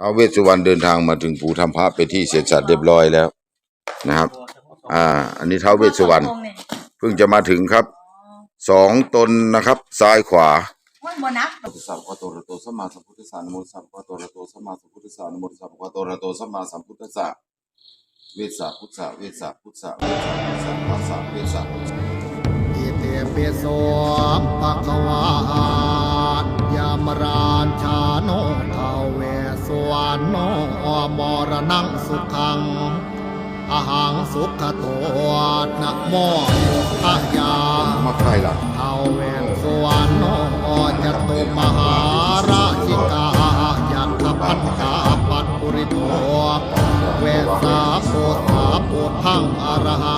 เอาเวสสุวรรณเดินทางมาถึงภูธรรมพระไปนที่เสร็จสัดเรียบร้อยแล้วนะครับ อ่า อันนี้ท้าวเวสสุวรรณเพิ่งจะมาถึงครับสองตนนะครับ ซ้ายขวามันบ่นับพุทธสัพพะโตระโตสัมมาสัมพุทธัสสะนะโมสัพพะโตระโตสัมมาสัมพุทธัสสะนะโมสัพพะโตระโตสัมมาสัมพุทธัสสะเวสสะพุทธะเวสสะพุทธะเวสสะพุทธะภาษาเวสสะพุทธะอิเตปิโสภะคะวายามราชาโนทาเว สวรรณโนมรณังสุขังอหังสุขโตนะโมพุทธายามาใครล่ะทาเวสวรรณโนจตุมหาราชิกายัตถพันธาปัตปุริโตเวสาโพธาปุถังอรหัง